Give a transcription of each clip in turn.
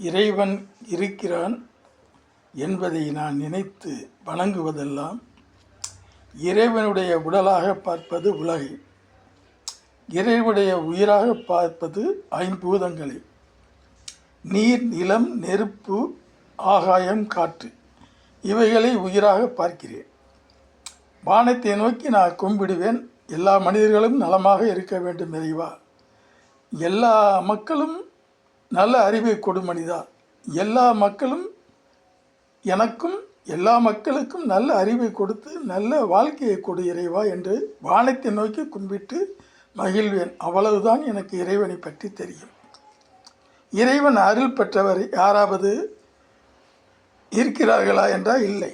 இறைவன் இருக்கிறான் என்பதை நான் நினைத்து வணங்குவதெல்லாம் இறைவனுடைய உடலாக பார்ப்பது உலகை. இறைவனுடைய உயிராக பார்ப்பது ஐம்பூதங்களை. நீர் நிலம் நெருப்பு ஆகாயம் காற்று இவைகளை உயிராக பார்க்கிறேன். வானத்தை நோக்கி நான் கும்பிடுவேன். எல்லா மனிதர்களும் நலமாக இருக்க வேண்டும் இறைவா. எல்லா மக்களும் நல்ல அறிவை கொடு மனிதா. எல்லா மக்களும் எனக்கும் எல்லா மக்களுக்கும் நல்ல அறிவை கொடுத்து நல்ல வாழ்க்கையை கொடு இறைவா என்று வானத்தை நோக்கி கும்பிட்டு மகிழ்வேன். அவ்வளவுதான் எனக்கு இறைவனை பற்றி தெரியும். இறைவன் அருள் பெற்றவர் யாராவது இருக்கிறார்களா என்றால் இல்லை.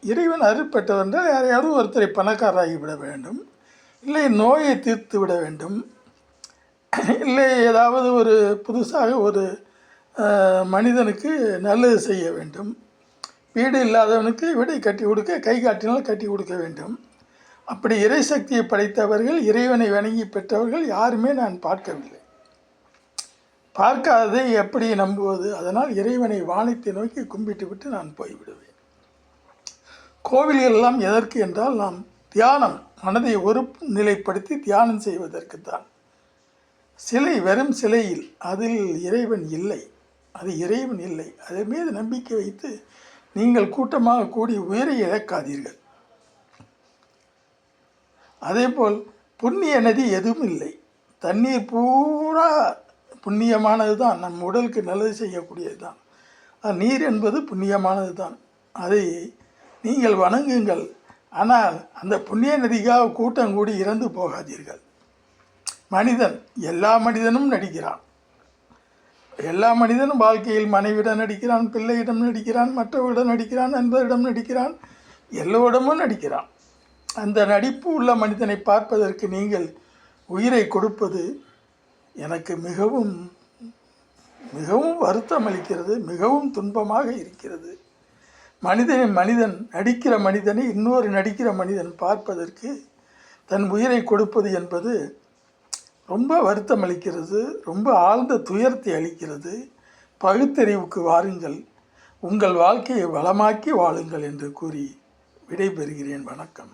இறைவன் அருள் பெற்றவர் என்றால் யாரையாவது ஒருத்தரை பணக்காரராகி விட வேண்டும். இல்லை நோயை தீர்த்து விட வேண்டும். இல்லை ஏதாவது ஒரு புதுசாக ஒரு மனிதனுக்கு நல்லது செய்ய வேண்டும். வீடு இல்லாதவனுக்கு வீடை கட்டி கொடுக்க கை காட்டினால் கட்டி கொடுக்க வேண்டும். அப்படி இறை சக்தியை படைத்தவர்கள் இறைவனை வணங்கி பெற்றவர்கள் யாருமே நான் பார்க்கவில்லை. பார்க்காததை எப்படி நம்புவது? அதனால் இறைவனை வானத்தை நோக்கி கும்பிட்டு விட்டு நான் போய்விடுவேன். கோவில்கள் எல்லாம் எதற்கு என்றால் நாம் தியானம் மனதை ஒரு நிலைப்படுத்தி தியானம் செய்வதற்கு தான் சிலை வெறும் சிலையில் அதில் இறைவன் இல்லை. அது இறைவன் இல்லை. அதன் மீது நம்பிக்கை வைத்து நீங்கள் கூட்டமாக கூடி உயிரை இழக்காதீர்கள். அதேபோல் புண்ணிய நதி எதுவும் இல்லை. தண்ணீர் பூரா புண்ணியமானது தான் நம் உடலுக்கு நல்லது செய்யக்கூடியது தான் நீர் என்பது புண்ணியமானது தான் அதை நீங்கள் வணங்குங்கள். ஆனால் அந்த புண்ணிய நதிக்காக கூட்டம் கூடி இறந்து போகாதீர்கள். மனிதன் எல்லா மனிதனும் நடிக்கிறான். எல்லா மனிதனும் வாழ்க்கையில் மனைவிடம் நடிக்கிறான் பிள்ளையிடம் நடிக்கிறான் மற்றவரிடம் நடிக்கிறான் நண்பரிடம் நடிக்கிறான் எல்லோரிடமும் நடிக்கிறான். அந்த நடிப்பு உள்ள மனிதனை பார்ப்பதற்கு நீங்கள் உயிரை கொடுப்பது எனக்கு மிகவும் மிகவும் வருத்தம் அளிக்கிறது மிகவும் துன்பமாக இருக்கிறது. மனிதனை மனிதன் நடிக்கிற மனிதனை இன்னொரு நடிக்கிற மனிதன் பார்ப்பதற்கு தன் உயிரை கொடுப்பது என்பது ரொம்ப வருத்தம் அளிக்கிறது ரொம்ப ஆழ்ந்த துயரத்தை அளிக்கிறது. பகுத்தறிவுக்கு வாருங்கள். உங்கள் வாழ்க்கையை வளமாக்கி வாழுங்கள் என்று கூறி விடைபெறுகிறேன். வணக்கம்.